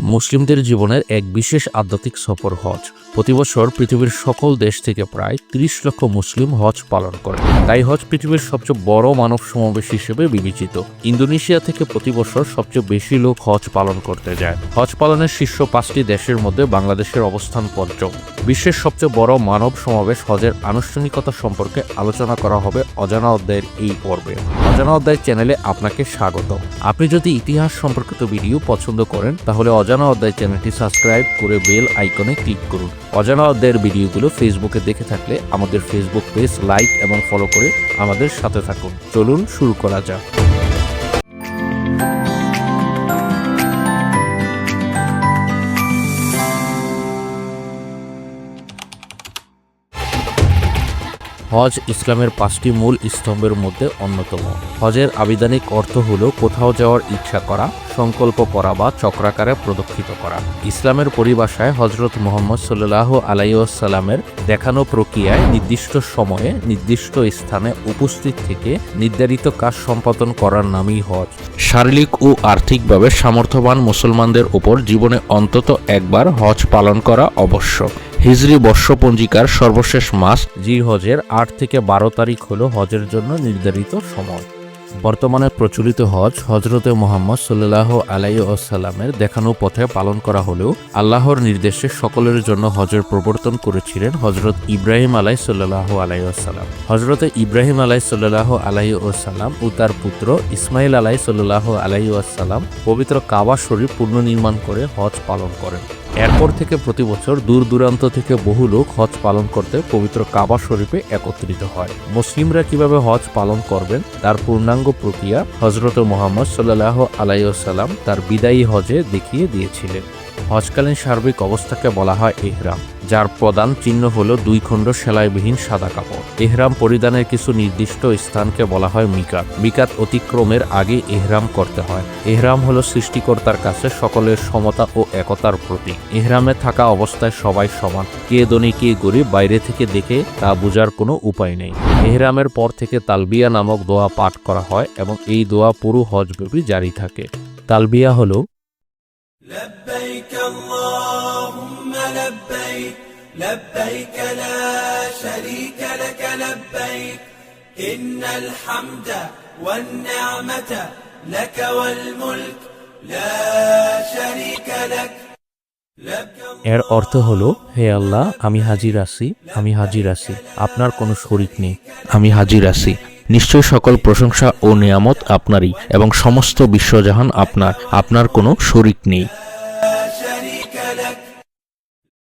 মুসলিমদের জীবনের এক বিশেষ আধ্যাত্মিক সফর হজ। প্রতি বছর পৃথিবীর সকল দেশ থেকে প্রায় ৩০ লক্ষ মুসলিম হজ পালন করে। তাই হজ পৃথিবীর সবচেয়ে বড় মানব সমাবেশ হিসেবে বিবেচিত। ইন্দোনেশিয়া থেকে প্রতি বছর সবচেয়ে বেশি লোক হজ পালন করতে যায়। হজ পালনের শীর্ষ পাঁচটি দেশের মধ্যে বাংলাদেশের অবস্থান পঞ্চম। বিশ্বের সবচেয়ে বড় মানব সমাবেশ হজের আনুষ্ঠানিকতা সম্পর্কে আলোচনা করা হবে অজানা অধ্যায়ের এই পর্বে। অজানা অধ্যায় চ্যানেলে আপনাকে স্বাগত। আপনি যদি ইতিহাস সম্পর্কিত ভিডিও পছন্দ করেন, তাহলে অজানা অধ্যায় চ্যানেলটি সাবস্ক্রাইব করে বেল আইকনে ক্লিক করুন। অজানা অধ্যায়ের ভিডিওগুলো ফেসবুকে দেখে থাকলে আমাদের ফেসবুক পেজ লাইক এবং ফলো করে আমাদের সাথে থাকুন। চলুন শুরু করা যাক। হজ ইসলামের পাঁচটি মূল স্তম্ভের মধ্যে অন্যতম। হজের আবিধানিক অর্থ হল কোথাও যাওয়ার ইচ্ছা করা, সংকল্প করা বা চক্রাকারে প্রদক্ষিত করা। ইসলামের পরিভাষায় হজরত মোহাম্মদ সাল্লাহ আলাইসাল্লামের দেখানো প্রক্রিয়ায় নির্দিষ্ট সময়ে নির্দিষ্ট স্থানে উপস্থিত থেকে নির্ধারিত কাজ সম্পাদন করার নামই হজ। শারীরিক ও আর্থিকভাবে সামর্থ্যবান মুসলমানদের ওপর জীবনে অন্তত একবার হজ পালন করা আবশ্যক হিজরি বর্ষপঞ্জিকার সর্বশেষ মাস জি হজের আট থেকে বারো তারিখ হল হজের জন্য নির্ধারিত সময়। বর্তমানে প্রচলিত হজ হজরতে মোহাম্মদ সাল্লাহ আলাই আসাল্লামের দেখানো পথে পালন করা হলেও আল্লাহর নির্দেশে সকলের জন্য হজের প্রবর্তন করেছিলেন হজরত ইব্রাহিম আলাই সাল্লাহ আলাই আসাল্লাম হজরতে ইব্রাহিম আলাই সাল্লাহ আলাই আসাল্লাম ও তার পুত্র ইসমাইল আলাই সাল্লাহ আলাই আসাল্লাম পবিত্র কাবা শরীর পুনর্নির্মাণ করে হজ পালন করেন। এরপর থেকে প্রতি বছর দূর দূরান্ত থেকে বহু লোক হজ পালন করতে পবিত্র কাবা শরীফে একত্রিত হয়। মুসলিমরা কীভাবে হজ পালন করবেন, তার পূর্ণাঙ্গ প্রক্রিয়া হজরত মোহাম্মদ সাল্লাহ আলাইসাল্লাম তার বিদায়ী হজে দেখিয়ে দিয়েছিলেন। হজকালীন সার্বিক অবস্থাকে বলা হয় এহরাম। যার প্রধান চিহ্ন হল দুই খণ্ড সেলাইবিহীন সাদা কাপড়। এহরাম পরিধানের কিছু নির্দিষ্ট স্থানকে বলা হয় মিকাত। মিকাত অতিক্রমের আগে এহরাম করতে হয়। এহরাম হলো সৃষ্টিকর্তার কাছে সকলের সমতা ও একতার প্রতীক। এহরামে থাকা অবস্থায় সবাই সমান। কে দনী কে গরিব, বাইরে থেকে দেখে তা বোঝার কোনো উপায় নেই। এহরামের পর থেকে তালবিয়া নামক দোয়া পাঠ করা হয় এবং এই দোয়া পুরো হজব্যাপী জারি থাকে। তালবিয়া হলো لبيك لبيك لا شريك لك لبيك إن الحمد والنعمة لك والملك لا شريك لك لبك এর অর্থ হলো হে আল্লাহ আমি হাজির আছি আমি হাজির আছি আপনার কোনো শরিক নেই আমি হাজির আছি নিশ্চয় সকল প্রশংসা ও নিয়ামত আপনারই এবং সমস্ত বিশ্বজাহান আপনার আপনার কোনো শরিক নেই لا شريك لك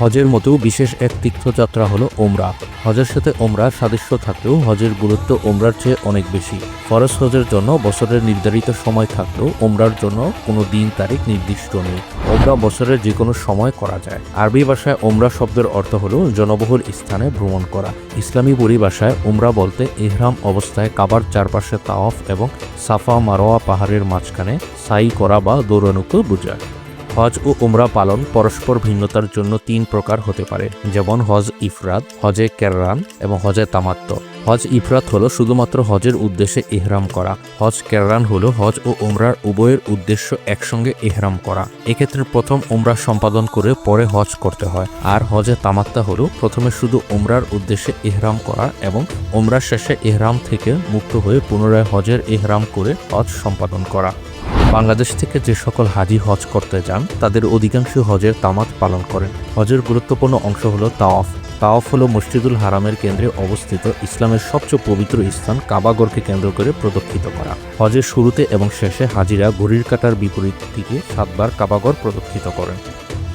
হজের মতো বিশেষ এক তীর্থযাত্রা হলো ওমরা। হজের সাথে ওমরা সাদৃশ্য থাকলেও হজের গুরুত্ব ওমরার চেয়ে অনেক বেশি। ফরজ হজের জন্য বছরের নির্ধারিত সময় থাকলেও ওমরার জন্য কোনো দিন তারিখ নির্দিষ্ট নেই। ওমরা বছরের যে কোনো সময় করা যায়। আরবি ভাষায় ওমরা শব্দের অর্থ হলো জনবহুল স্থানে ভ্রমণ করা। ইসলামী পরিভাষায় ওমরা বলতে ইহরাম অবস্থায় কাবার চারপাশে তাওয়াফ এবং সাফা মারোয়া পাহাড়ের মাঝখানে সাই করা বা দৌড়ানুকে বোঝায়। হজ ও উমরা পালন পরস্পর ভিন্নতার জন্য তিন প্রকার হতে পারে, যেমন হজ ইফরাত, হজে কেররান এবং হজে তামাত্ম হজ ইফরাত হলো শুধুমাত্র হজের উদ্দেশ্যে ইহরাম করা। হজ কেররান হলো হজ ও উমরার উভয়ের উদ্দেশ্য একসঙ্গে ইহরাম করা। এক্ষেত্রে প্রথম উমরা সম্পাদন করে পরে হজ করতে হয়। আর হজে তামাত্তা হলো প্রথমে শুধু উমরার উদ্দেশ্যে ইহরাম করা এবং উমরার শেষে ইহরাম থেকে মুক্ত হয়ে পুনরায় হজের ইহরাম করে হজ সম্পাদন করা। বাংলাদেশ থেকে যে সকল হাজি হজ করতে যান, তাদের অধিকাংশ হজের তামাত পালন করেন। হজের গুরুত্বপূর্ণ অংশ হলো তাওয়াফ। তাওয়াফ হলো মসজিদুল হারামের কেন্দ্রে অবস্থিত ইসলামের সবচেয়ে পবিত্র স্থান কাবাগরকে কেন্দ্র করে প্রদক্ষিত করা। হজের শুরুতে এবং শেষে হাজিরা ঘড়ির কাটার বিপরীত দিকে সাতবার কাবাগর প্রদক্ষিত করেন।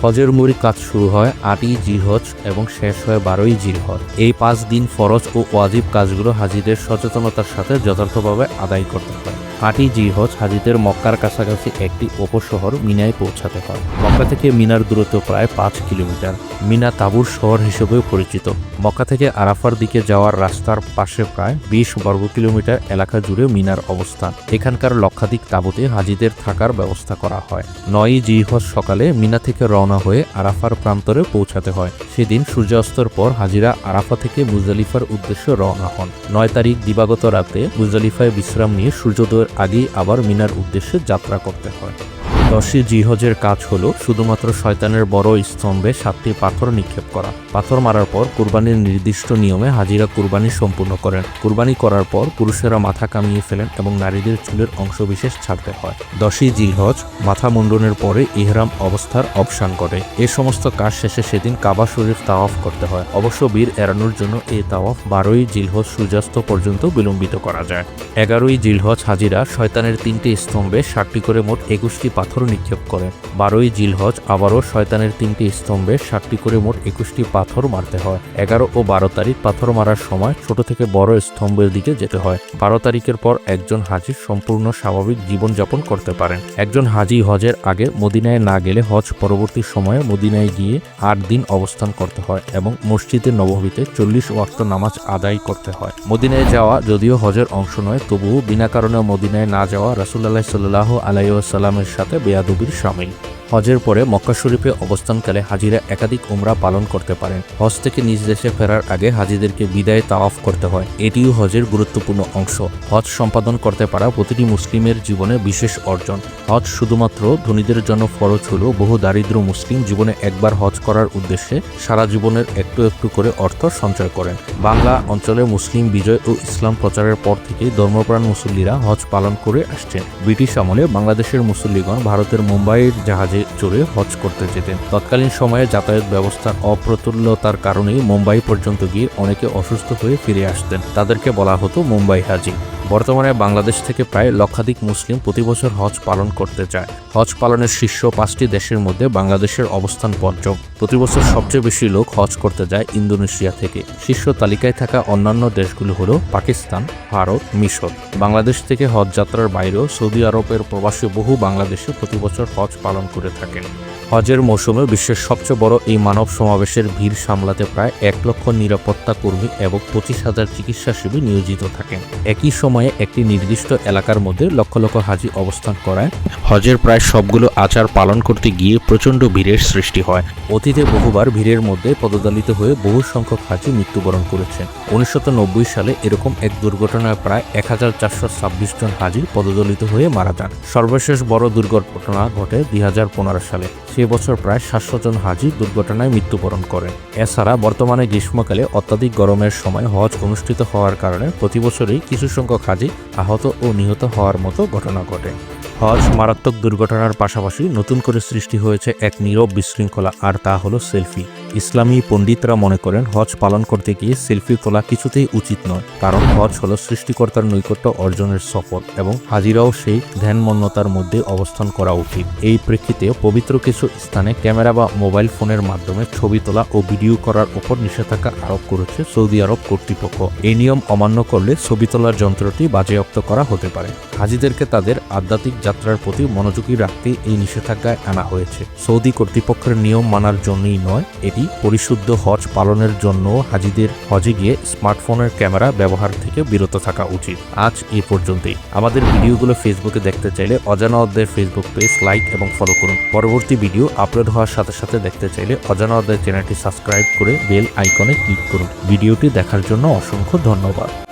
হজের মূল কাজ শুরু হয় আটই জিরহজ এবং শেষ হয় বারোই জিরহজ এই পাঁচ দিন ফরজ ও ওয়াজিব কাজগুলো হাজিদের সচেতনতার সাথে যথার্থভাবে আদায় করতে হয়। আটই জিহজ হাজিদের মক্কার কাছাকাছি একটি উপশহর মিনায় পৌঁছাতে হয়। মক্কা থেকে মিনার দূরত্ব প্রায় পাঁচ কিলোমিটার। মিনা তাবুর শহর হিসেবেও পরিচিত। মক্কা থেকে আরাফার দিকে যাওয়ার রাস্তার পাশে প্রায় বিশ বর্গ কিলোমিটার এলাকা জুড়ে মিনার অবস্থান। এখানকার লক্ষাধিক তাঁবুতে হাজিদের থাকার ব্যবস্থা করা হয়। নয়ই জিহজ সকালে মিনা থেকে রওনা হয়ে আরাফার প্রান্তরে পৌঁছাতে হয়। সেদিন সূর্যাস্তর পর হাজিরা আরাফা থেকে মুজালিফার উদ্দেশ্যে রওনা হন। নয় তারিখ দিবাগত রাতে মুজালিফায় বিশ্রাম নিয়ে সূর্যোদয়ের আগেই আবার মিনার উদ্দেশ্যে যাত্রা করতে হয়। দশই জিহজের কাজ হলো শুধুমাত্র শয়তানের বড় স্তম্ভে সাতটি পাথর নিক্ষেপ করা। পাথর মারার পর কুরবানির নির্দিষ্ট নিয়মে হাজিরা কুরবানি সম্পূর্ণ করেন। কুরবানি করার পর পুরুষেরা মাথা কামিয়ে ফেলেন এবং নারীদের চুলের অংশবিশেষ ছাড়তে হয়। দশই জিলহজ মাথা মুন্ডনের পরে ইহরাম অবস্থার অবসান করে এ সমস্ত কাজ শেষে সেদিন কাবা শরীফ তাওয়াফ করতে হয়। অবশ্য বীর এড়ানোর জন্য এই তাওয়াফ বারোই জিলহজ সূর্যাস্ত পর্যন্ত বিলম্বিত করা যায়। এগারোই জিলহজ হাজিরা শয়তানের তিনটি স্তম্ভে ষাটটি করে মোট একুশটি পাথর নিক্ষেপ করেন বারোই জিলহজ আবারও শয়তানের তিনটি স্তম্ভে ষাটটি করে মোট একুশটি পাথর মারতে হয়। এগারো ও বারো তারিখ পাথর মারার সময় ছোট থেকে বড় স্তম্ভের দিকে যেতে হয়। বারো তারিখের পর একজন হাজি সম্পূর্ণ স্বাভাবিক জীবনযাপন করতে পারেন। একজন হাজি হজের আগে মদিনায় না গেলে হজ পরবর্তী সময়ে মদিনায় গিয়ে আট দিন অবস্থান করতে হয় এবং মসজিদে নবমীতে চল্লিশ ওয়াক্ত নামাজ আদায় করতে হয়। মদিনায় যাওয়া যদিও হজের অংশ নয়, তবুও বিনা কারণে মদিনায় না যাওয়া রাসুল্লাহ সাল্লাহ আলাইসাল্লামের সাথে Beadubo do Xamã. হজের পরে মক্কা শরীফে অবস্থানকালে হাজিরা একাধিক উমরা পালন করতে পারেন। হজ থেকে নিজ দেশে ফেরার আগে হাজিদেরকে বিদায় তাওয়াফ করতে হয়। এটিও হজের গুরুত্বপূর্ণ অংশ। হজ সম্পাদন করতে পারা প্রতিটি মুসলিমের জীবনে বিশেষ অর্জন। হজ শুধুমাত্র ধনীদের জন্য ফরজ হলেও বহু দারিদ্র মুসলিম জীবনে একবার হজ করার উদ্দেশ্যে সারা জীবনের একটু একটু করে অর্থ সঞ্চয় করেন। বাংলা অঞ্চলে মুসলিম বিজয় ও ইসলাম প্রচারের পর থেকেই ধর্মপ্রাণ মুসল্লিরা হজ পালন করে আসছেন। ব্রিটিশ আমলে বাংলাদেশের মুসল্লিগণ ভারতের মুম্বাইয়ের জাহাজে চড়ে হজ করতে যেতেন। তৎকালীন সময়ে যাতায়াত ব্যবস্থার অপ্রতুল্যতার কারণেই মুম্বাই পর্যন্ত গিয়ে অনেকে অসুস্থ হয়ে ফিরে আসতেন। তাদেরকে বলা হতো মুম্বাই হাজি। বর্তমানে বাংলাদেশ থেকে প্রায় লক্ষাধিক মুসলিম প্রতি বছর হজ পালন করতে চায়। হজ পালনের শীর্ষ পাঁচটি দেশের মধ্যে বাংলাদেশের অবস্থান পঞ্চম। প্রতি বছর সবচেয়ে বেশি লোক হজ করতে যায় ইন্দোনেশিয়া থেকে। শীর্ষ তালিকায় থাকা অন্যান্য দেশগুলো হল পাকিস্তান, ভারত, মিশর। বাংলাদেশ থেকে হজ যাত্রার বাইরেও সৌদি আরবের প্রবাসী বহু বাংলাদেশে প্রতি বছর হজ পালন করে থাকেন। হজের মৌসুমে বিশ্বের সবচেয়ে বড় এই মানব সমাবেশের ভিড় সামলাতে প্রায় এক লক্ষ নিরাপত্তা কর্মী এবং পঁচিশ হাজার চিকিৎসাসেবী নিয়োজিত থাকেন। একই সময়ে একটি নির্দিষ্ট এলাকার মধ্যে লক্ষ লক্ষ হাজি অবস্থান করায়। হজের প্রায় সবগুলো আচার পালন করতে গিয়ে প্রচণ্ড ভিড়ের সৃষ্টি হয়। অতীতে বহুবার ভিড়ের মধ্যে পদদলিত হয়ে বহু সংখ্যক হাজি মৃত্যুবরণ করেছেন। উনিশশো নব্বই সালে এরকম এক দুর্ঘটনায় প্রায় এক হাজার চারশো ছাব্বিশ জন হাজি পদদলিত হয়ে মারা যান। সর্বশেষ বড় দুর্ঘটনা ঘটে দুই হাজার পনেরো সালে। সে বছর প্রায় সাতশো জন হাজি দুর্ঘটনায় মৃত্যুবরণ করেন এছাড়া বর্তমানে গ্রীষ্মকালে অত্যাধিক গরমের সময় হজ অনুষ্ঠিত হওয়ার কারণে প্রতি বছরই কিছু সংখ্যক হাজি আহত ও নিহত হওয়ার মতো ঘটনা ঘটে। হজ মারাত্মক দুর্ঘটনার পাশাপাশি নতুন করে সৃষ্টি হয়েছে এক নীরব বিশৃঙ্খলা, আর তা হলো সেলফি। ইসলামী পণ্ডিতরা মনে করেন, হজ পালন করতে গিয়ে সেলফি তোলা কিছুতেই উচিত নয়, কারণ হজ হলো সৃষ্টিকর্তার নৈকট্য অর্জনের সফল এবং হাজিরাও সেই ধ্যানমন্যতার মধ্যে অবস্থান করা উচিত। এই প্রেক্ষিতে পবিত্র কিছু স্থানে ক্যামেরা বা মোবাইল ফোনের মাধ্যমে ছবি তোলা ও ভিডিও করার উপর নিষেধাজ্ঞা আরোপ করেছে সৌদি আরব কর্তৃপক্ষ। এই নিয়ম অমান্য করলে ছবি তোলার যন্ত্রটি বাজেয়াপ্ত করা হতে পারে। হাজিদেরকে তাদের আধ্যাত্মিক যাত্রার প্রতি মনোযোগী রাখতে এই নিষেধাজ্ঞায় আনা হয়েছে। সৌদি কর্তৃপক্ষের নিয়ম মানার জন্যই নয়, এটি পরিশুদ্ধ হজ পালনের জন্য হাজিদের হজে গিয়ে স্মার্টফোনের ক্যামেরা ব্যবহার থেকে বিরত থাকা উচিত। আজ এ পর্যন্তই। আমাদের ভিডিওগুলো ফেসবুকে দেখতে চাইলে অজানা অধ্যায়ের ফেসবুক পেজ লাইক এবং ফলো করুন। পরবর্তী ভিডিও আপলোড হওয়ার সাথে সাথে দেখতে চাইলে অজানা অধ্যায় চ্যানেলটি সাবস্ক্রাইব করে বেল আইকনে ক্লিক করুন। ভিডিওটি দেখার জন্য অসংখ্য ধন্যবাদ।